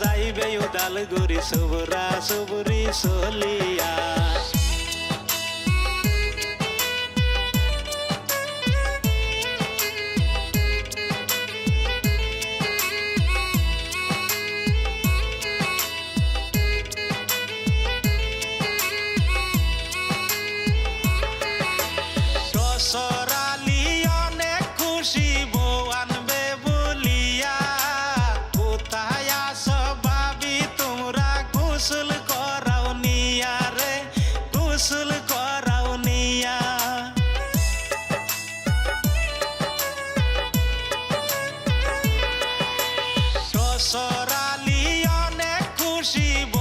যাইবে উদালগুড়ি সুবরা সুবরি চলিয়া খুশি